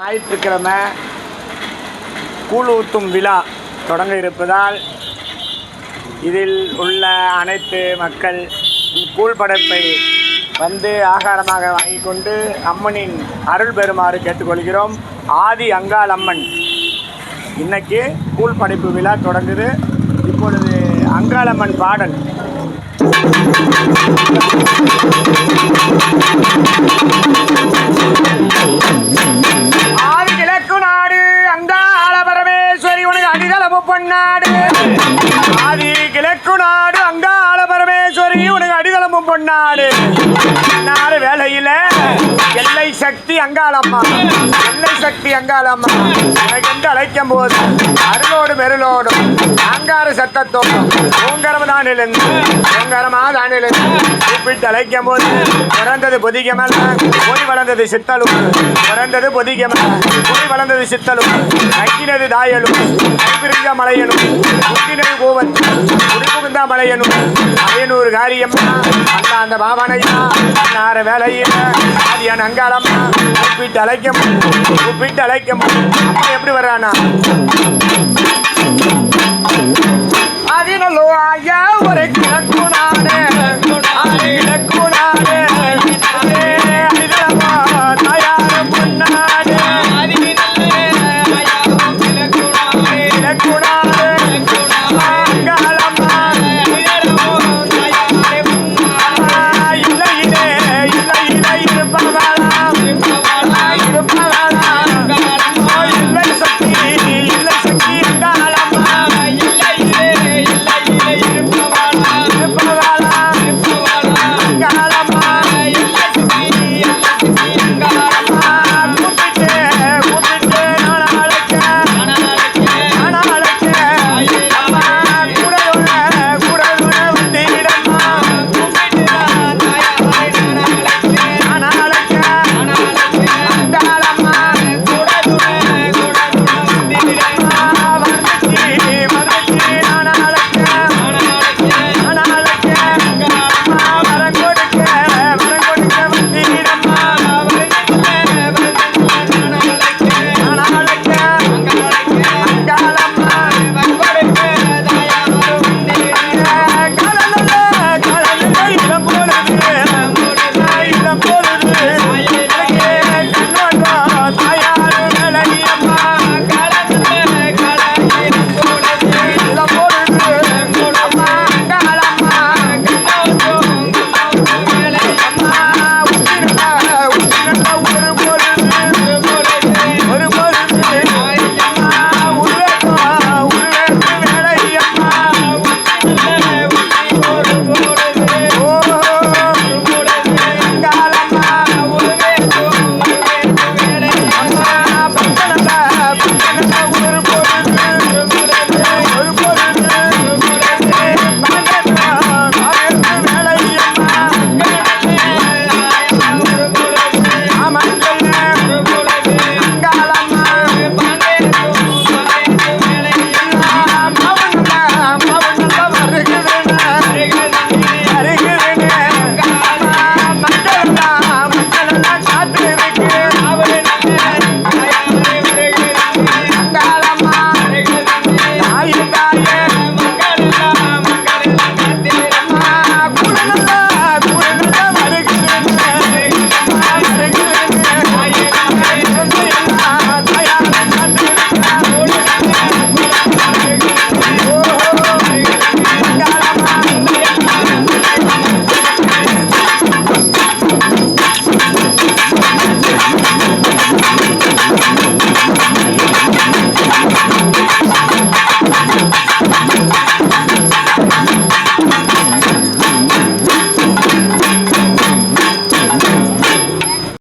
ஞாயிற்றுக்கிழமை கூழ் ஊத்தும் விழா தொடங்க இருப்பதால் இதில் உள்ள அனைத்து மக்கள் கூழ் படைப்பை வந்து ஆகாரமாக வாங்கி கொண்டு அம்மனின் அருள் பெறுமாறு கேட்டுக்கொள்கிறோம். ஆதி அங்காள் அம்மன் இன்னைக்கு கூழ் படைப்பு விழா தொடங்குது. இப்பொழுது அங்காளம்மன் பாடல். உனக்கு பொன்னாடு. ஆதி கிழக்கு நாடு அங்காள பரமேஸ்வரி உனக்கு அடிதளமும் பொன்னாடு. நாடு வேலையில சக்தி அங்காளம்மா. அன்னை சக்தி அங்காளம்மா. எனக்கு என்று அழைக்கும் போது அருளோடு மெருளோடும் அங்கார சத்தத்தோடும் ஓங்கரம் தான் எழுந்து ஓங்கரமா தான் எழுந்து கூப்பிட்டு அழைக்கும் போது பிறந்தது பொதிகமல்ல ஓடி வளர்ந்தது சித்தலும். பிறந்தது பொதிகமல்ல ஓடி வளர்ந்தது சித்தலும். நக்கினது தாயலும் கைபிரிஞ்ச மலையனும் முக்கினது கோவத்து குடிபுகுந்தா மலையனும். அயனூர் காரியம்மா அந்த அந்த பாவனையா நார வேலையில என் அங்காளம்மா. கூப்பிட்டு அழைக்கும் கூப்பிட்டு அழைக்கும். அப்பா எப்படி வர்றானா? அதினலோ ஐயா ஒரு